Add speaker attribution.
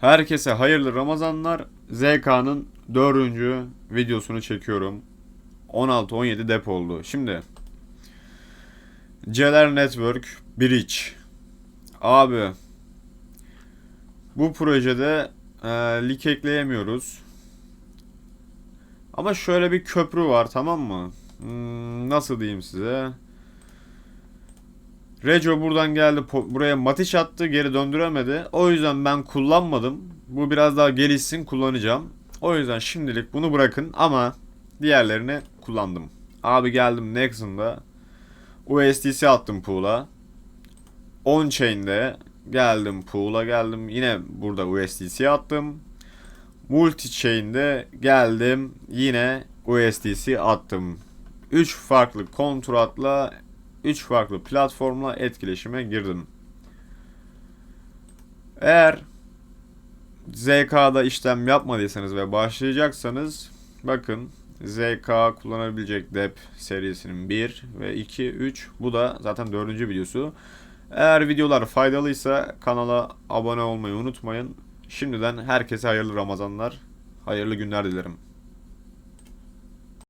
Speaker 1: Herkese hayırlı Ramazanlar. ZK'nın dördüncü videosunu çekiyorum. 16-17 dep oldu. Şimdi Celer Network Bridge. Abi bu projede e, lik ekleyemiyoruz. Ama şöyle bir köprü var tamam mı? Hmm, nasıl diyeyim size? Reco buradan geldi buraya matiş attı geri döndüremedi. O yüzden ben kullanmadım. Bu biraz daha gelişsin kullanacağım. O yüzden şimdilik bunu bırakın ama diğerlerini kullandım. Abi geldim Nexon'da USDC attım pool'a. On-chain'de geldim pool'a geldim. Yine burada USDC attım. Multi-chain'de geldim yine USDC attım. 3 farklı kontratla 3 farklı platformla etkileşime girdim. Eğer ZK'da işlem yapmadıysanız ve başlayacaksanız bakın ZK kullanabilecek dep serisinin 1 ve 2 3 bu da zaten 4. videosu. Eğer videolar faydalıysa kanala abone olmayı unutmayın. Şimdiden herkese hayırlı Ramazanlar, hayırlı günler dilerim.